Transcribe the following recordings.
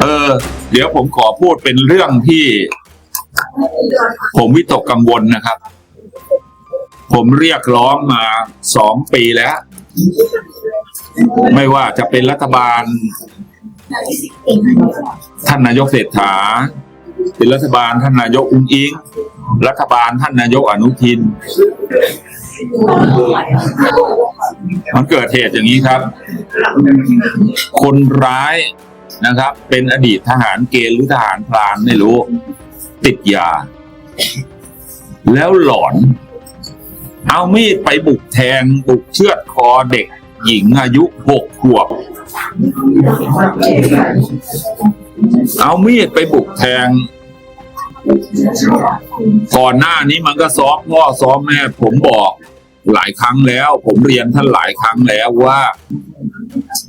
เออ เดี๋ยวผมขอพูดเป็นเรื่องที่ ผมวิตกกังวลนะครับ ผมเรียกร้องมาสองปีแล้ว ไม่ว่าจะเป็นรัฐบาล ท่านนายกเศรษฐา เป็นรัฐบาลท่านนายกอุ้งอิง รัฐบาลท่านนายกอนุทิน มันเกิดเหตุอย่างนี้ครับ คนร้าย นะครับ เป็นอดีตทหารเกณฑ์หรือทหารพรานไม่รู้ ติดยา แล้วหลอน เอามีดไปบุกแทงบุกเชือดคอเด็ก หญิงอายุหกขวบ เอามีดไปบุกแทง ก่อนหน้านี้มันก็ซ้อมพ่อซ้อมแม่ผมบอกหลายครั้งแล้ว ผมเรียนท่านหลายครั้งแล้วว่า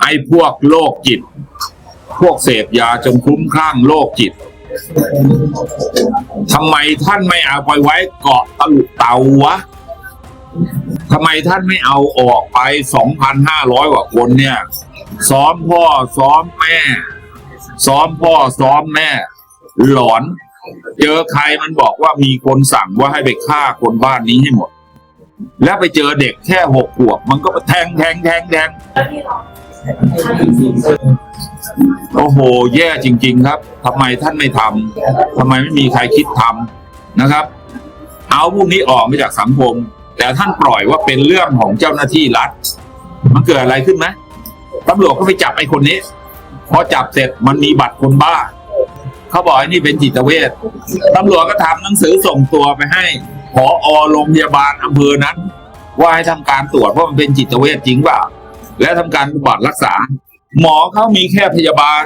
ไอ้พวกโรคจิต พวกเสพยาจนคลุ้มคลั่งโรคจิตทำไมท่านไม่เอาไปไว้เกาะตะลุเตาวะทำไมท่านไม่เอาออกไป 2,500 กว่าคนเนี่ย ซ้อมพ่อ ซ้อมแม่ ซ้อมพ่อ ซ้อมแม่ หลอน เจอใครมันบอกว่ามีคนสั่งว่าให้ไปฆ่าคนบ้านนี้ให้หมด แล้วไปเจอเด็กแค่หกขวบ มันก็แทงแทงแทงแทง โอ้โห แย่จริง ๆ ครับทำไมท่านไม่ทำทำไมไม่มีใครคิดทำนะครับ เอาพวกนี้ออกมาจากสังคม แต่ท่านปล่อยว่าเป็นเรื่องของเจ้าหน้าที่รัฐ มันเกิดอะไรขึ้นไหมตำรวจก็ไปจับไอ้คนนี้ พอจับเสร็จมันมีบัตรคนบ้า เขาบอกไอ้นี่เป็นจิตเวชตำรวจก็ทำหนังสือส่งตัวไปให้ผออโรงพยาบาลอำเภอนั้น ว่าให้ทำการตรวจว่ามันเป็นจิตเวชจริงเปล่าและทำการบำบัดรักษา หมอเขามีแค่พยาบาล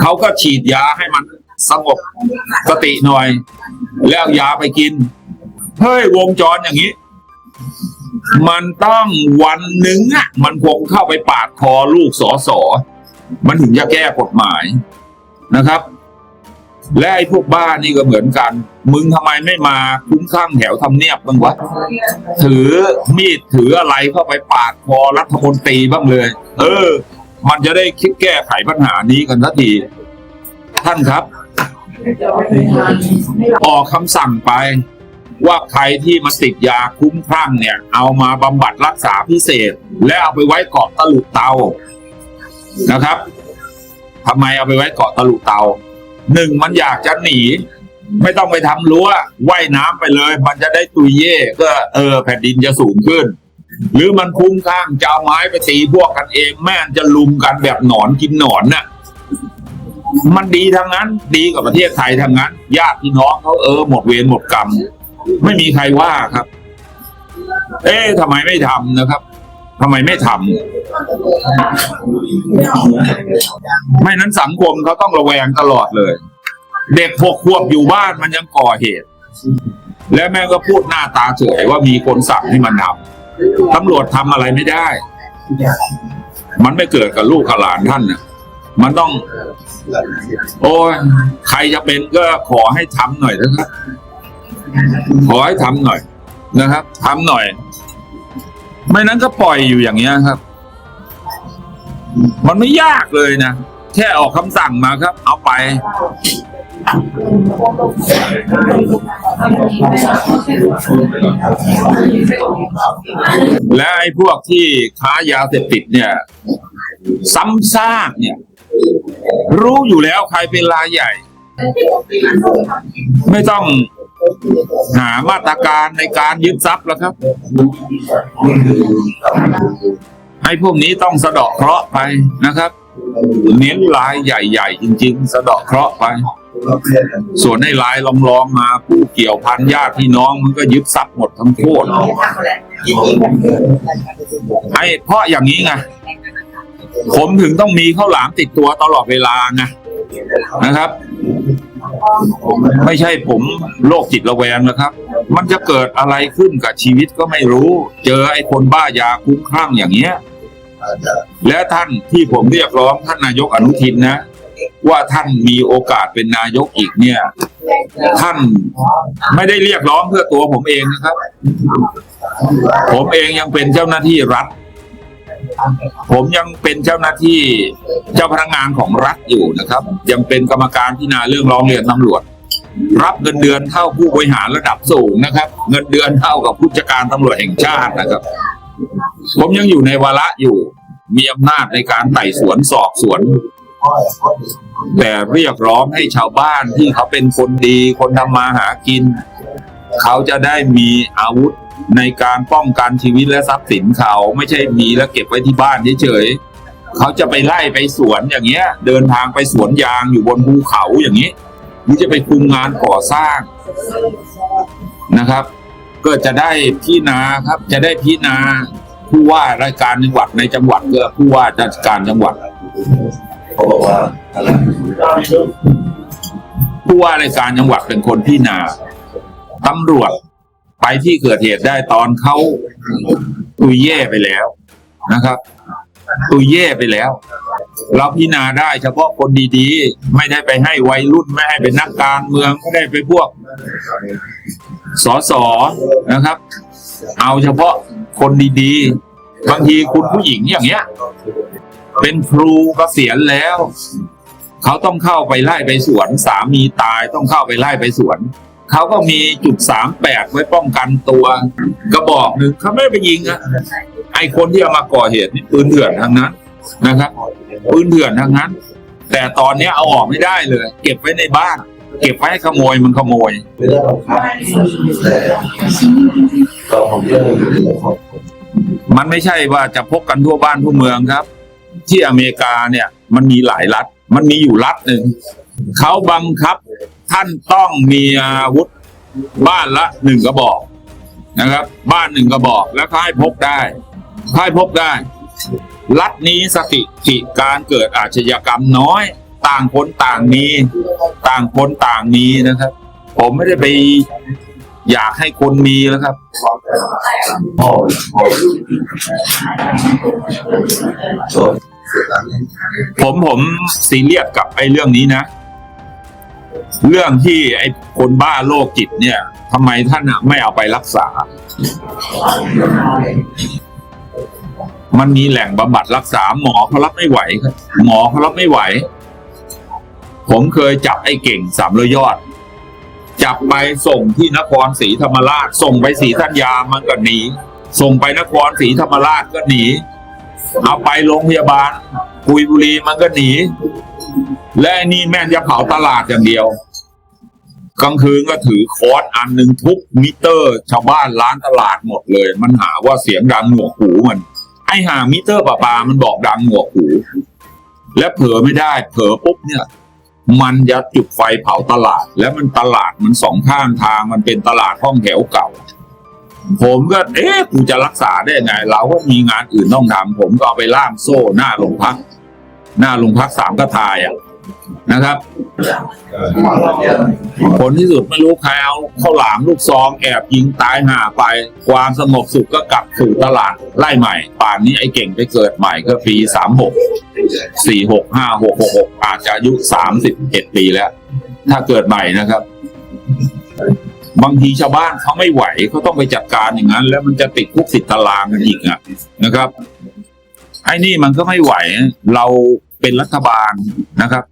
เขาก็ฉีดยาให้มันสงบสติหน่อย แล้วยาไปกิน เฮ้ยวงจรอย่างนี้ มันต้องวันหนึ่งอะ มันคงเข้าไปปาดคอลูกสอสอมันถึงจะแก้กฎหมายนะครับ และไอ้พวกบ้านนี่ก็เหมือนกัน มึงทำไมไม่มาคุ้มข้างแถวทำเนียบบ้างวะถือมีดถืออะไรเข้าไปปาดคอรัฐมนตรีบ้างเลย เออ มันจะได้คิดแก้ไขปัญหานี้กันทันทีท่านครับ ออกคำสั่งไป ว่าใครที่มาติดยาคุ้มคลั่งเนี่ย เอามาบำบัดรักษาพิเศษ และเอาไปไว้เกาะตะลุเตานะครับทำไมเอาไปไว้เกาะตะลุเตาหนึ่งมันอยากจะหนี ไม่ต้องไปทำรั้วว่ายน้ำไปเลย มันจะได้ตุยเย่ก็เออแผ่นดินจะสูงขึ้น หรือมันคุ้มข้างจะเอาไม้ไปตีพวกกันเองแม่จะลุมกันแบบหนอนกินหนอนน่ะมันดีทางนั้น ดีกับประเทศไทยทางนั้นญาติพี่น้องเขาเออหมดเวรหมดกรรม ไม่มีใครว่าครับ เอ๊ะทำไมไม่ทำนะครับทำไมไม่ทำไม่นั้นสังคมเขาต้องระแวงตลอดเลย เด็กหกขวบอยู่บ้านมันยังก่อเหตุ แล้วแม่ก็พูดหน้าตาเฉยว่ามีคนสั่งให้มันทำตำรวจทำอะไรไม่ได้ มันไม่เกิดกับลูกกับหลานท่านนะมันต้อง โอ้ยใครจะเป็นก็ขอให้ทำหน่อยนะครับ ขอให้ทำหน่อยนะครับทำหน่อย ไม่นั้นก็ปล่อยอยู่อย่างเงี้ยครับ มันไม่ยากเลยนะแค่ออกคำสั่งมาครับ เอาไป และไอ้พวกที่ค้ายาเสพติดเนี่ย ซ้ำซากเนี่ย รู้อยู่แล้วใครเป็นรายใหญ่ ไม่ต้องหามาตรการในการยึดทรัพย์แล้วครับ ให้พวกนี้ต้องสะเดาะเคราะห์ไปนะครับ เน้นรายใหญ่ ๆ จริง ๆ สะเดาะเคราะห์ไป ส่วนให้รายลองๆมาผู้เกี่ยวพันญาติพี่น้องมันก็ยึดทรัพย์หมดทั้งโคตรไอ้เพราะอย่างนี้ไงผมถึงต้องมีข้าวหลามติดตัวตลอดเวลาไงนะครับ ไม่ใช่ผมโรคจิตระแวงนะครับ มันจะเกิดอะไรขึ้นกับชีวิตก็ไม่รู้ เจอไอ้คนบ้ายาคุ้มคลั่งอย่างเงี้ยและท่านที่ผมเรียกร้องท่านนายกอนุทินนะ ว่าท่านมีโอกาสเป็นนายกอีกเนี่ย ท่านไม่ได้เรียกร้องเพื่อตัวผมเองนะครับ ผมเองยังเป็นเจ้าหน้าที่รัฐ ผมยังเป็นเจ้าหน้าที่เจ้าพนักงานของรัฐอยู่นะครับ ยังเป็นกรรมการพิจารณาเรื่องร้องเรียนตำรวจ รับเงินเดือนเท่าผู้บริหารระดับสูงนะครับ เงินเดือนเท่ากับผู้จัดการตำรวจแห่งชาตินะครับ ผมยังอยู่ในวาระอยู่มีอำนาจในการไต่สวนสอบสวน แต่เรียกร้องให้ชาวบ้านที่เขาเป็นคนดีคนทำมาหากิน เขาจะได้มีอาวุธในการป้องกันชีวิตและทรัพย์สินเขาไม่ใช่มีแล้วเก็บไว้ที่บ้านเฉยๆเขาจะไปไล่ไปสวนอย่างเงี้ย เดินทางไปสวนยางอยู่บนภูเขาอย่างนี้หรือจะไปคุมงานก่อสร้างนะครับ ก็จะได้พี่นาครับ จะได้พี่นาผู้ว่ารายการจังหวัดในจังหวัดก็ผู้ว่าราชการจังหวัด เขาบอกว่าอะไรผู้ว่ารายการจังหวัดเป็นคนพี่นาตำรวจไปที่เกิดเหตุได้ตอนเขาตุยเย่ไปแล้วนะครับตุยเย่ไปแล้ว เราพิจารณาได้เฉพาะคนดีๆ ไม่ได้ไปให้วัยรุ่นไม่ให้เป็นนักการเมืองไม่ได้ไปพวกสอสอนะครับ เอาเฉพาะคนดีๆ บางทีคุณผู้หญิงอย่างเงี้ย เป็นครูเกษียณแล้ว เขาต้องเข้าไปไล่ไปสวน สามีตายต้องเข้าไปไล่ไปสวน เขาก็มีจุดสามแปดไว้ป้องกันตัว กระบอกหนึ่งเขาไม่ได้ไปยิงอะไอคนที่เอามาก่อเหตุนี่ปืนเถื่อนทั้งนั้นนะครับปืนเถื่อนทั้งนั้น แต่ตอนนี้เอาออกไม่ได้เลย เก็บไว้ในบ้านเก็บไว้ให้ขโมยมันขโมยไม่ได้บังคับแต่ก็ผมเรื่องอยู่ในของมันไม่ใช่ว่าจะพกกันทั่วบ้านทั่วเมืองครับ ที่อเมริกาเนี่ยมันมีหลายรัฐ มันมีอยู่รัฐหนึ่งเขาบังคับท่านต้องมีอาวุธบ้านละหนึ่งกระบอกนะครับ บ้านหนึ่งกระบอกแล้วก็ให้พกได้ให้พกได้ รัฐนี้สถิติการเกิดอาชญากรรมน้อย ต่างคนต่างมี ต่างคนต่างมีนะครับ ผมไม่ได้ไป อยากให้คนมีแล้วครับ ผมผมซีเรียสกับไอ้เรื่องนี้นะ เรื่องที่ไอ้คนบ้าโรคจิตเนี่ยทำไมท่านอะไม่เอาไปรักษา มันมีแหล่งบำบัดรักษาหมอเขารับไม่ไหวครับ หมอเขารับไม่ไหว ผมเคยจับไอ้เก่งสามร้อยยอด จับไปส่งที่นครศรีธรรมราช ส่งไปศรีธัญญามันก็หนี ส่งไปนครศรีธรรมราชก็หนี เอาไปโรงพยาบาลกุยบุรีมันก็หนี และนี่แม่งจะเผาตลาดอย่างเดียว กลางคืนก็ถือคอนอันหนึ่งทุบมิเตอร์ ชาวบ้านร้านตลาดหมดเลย มันหาว่าเสียงดังหนวกหูมันไอ้หามิเตอร์ประปามันบอกดังหนวกหู และเผลอไม่ได้ เผลอปุ๊บเนี่ย มันจะจุดไฟเผาตลาด แล้วมันตลาดมันสองข้างทางมันเป็นตลาดห้องแถวเก่า ผมก็เอ๊ะกูจะรักษาได้ไง เราก็มีงานอื่นต้องทำผมก็เอาไปล่ามโซ่หน้าโรงพัก หน้าโรงพักสามกระทายอะ นะครับ ผลที่สุดไม่รู้ใครเอาข้าวหลามลูกซองแอบยิงตายห่าไป ความสงบสุขก็กลับสู่ตลาดไล่ใหม่ ป่านนี้ไอ้เก่งไปเกิดใหม่ก็ปีสามหกสี่หกห้าหกหกหกอาจจะอายุสามสิบเอ็ดปีแล้ว ถ้าเกิดใหม่นะครับ บางทีชาวบ้านเขาไม่ไหวเขาต้องไปจัดการอย่างนั้น แล้วมันจะติดคุกติดตารางกันอีกอะนะครับไอ้นี่มันก็ไม่ไหว เราเป็นรัฐบาลนะครับ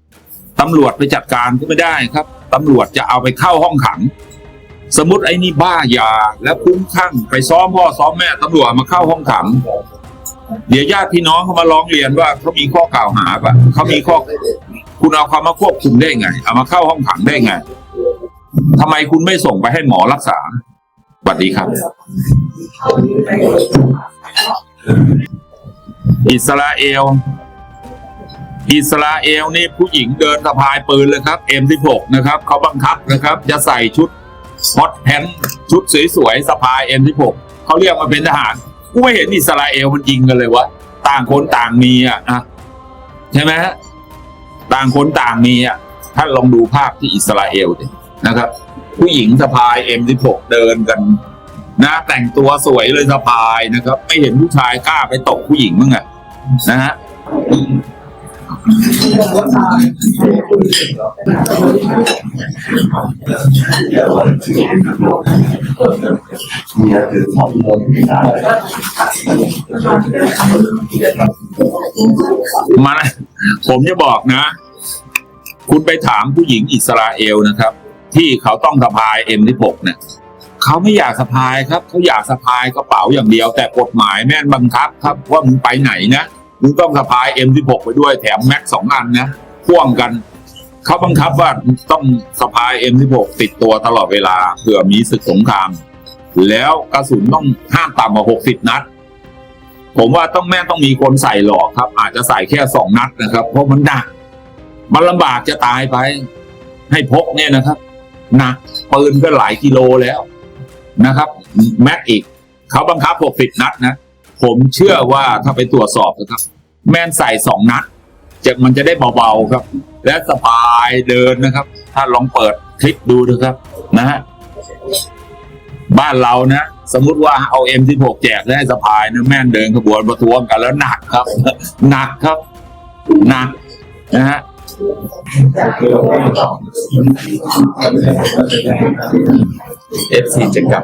ตำรวจไปจัดการก็ไม่ได้ครับตำรวจจะเอาไปเข้าห้องขัง สมมติไอ้นี่บ้ายาแล้วคุ้มคลั่งไปซ้อมพ่อซ้อมแม่ตำรวจมาเข้าห้องขัง เดี๋ยวญาติพี่น้องเขามาร้องเรียนว่าเขามีข้อกล่าวหาปะเขามีข้อคุณเอาเขามาควบคุมได้ไง เอามาเข้าห้องขังได้ไงทำไมคุณไม่ส่งไปให้หมอรักษาสวัสดีครับ อิสราเอล อิสราเอลนี่ผู้หญิงเดินสะพายปืนเลยครับ M16 นะครับเขาบังคับนะครับจะใส่ชุดฮอตแพนชุดสวยๆสะพาย M16 เขาเรียกมาเป็นทหารกูไม่เห็นอิสราเอลมันยิงกันเลยวะต่างคนต่างมีอะอะใช่ไหมฮะต่างคนต่างมีอะท่านลองดูภาพที่อิสราเอลดินะครับ ผู้หญิงสะพาย M16 เดินกันนะแต่งตัวสวยเลยสะพายนะครับ ไม่เห็นผู้ชายกล้าไปตกผู้หญิงมั้งอะนะฮะ เนี่ยคือข้อมูลที่ได้มันผมจะบอกนะ คุณไปถามผู้หญิงอิสราเอลนะครับ ที่เขาต้องสะพาย M16 เนี่ยเขาไม่อยากสะพายครับเขาอยากสะพายกระเป๋าอย่างเดียว แต่กฎหมายแม่นบังคับครับว่ามึงไปไหนนะ มึงต้องสะพาย M16 ไปด้วยแถมแม็กสองอันนะพ่วงกัน เขาบังคับว่าต้องสะพาย M16 ติดตัวตลอดเวลาเผื่อมีศึกสงคราม แล้วกระสุนต้องห้ามต่ำกว่า60 นัด ผมว่าต้องแม่ต้องมีคนใส่หลอกครับ อาจจะใส่แค่สองนัดนะครับ เพราะมันหนักมันลำบากจะตายไป ให้พกเนี่ยนะครับหนักปืนก็หลายกิโลแล้วนะครับ แม็กอีก เขาบังคับ 60 นัดนะ ผมเชื่อว่าถ้าไปตรวจสอบนะครับ แม่นใส่สองนัดจะมันจะได้เบาๆครับ และสบายเดินนะครับ ถ้าลองเปิดคลิปดูนะครับ นะฮะบ้านเรานะ สมมุติว่าเอา M16 แจกแล้วให้สะพายนะแม่นเดินขบวนประท้วงกันแล้วหนักครับ หนักครับ หนักนะฮะเอฟซีจะกลับ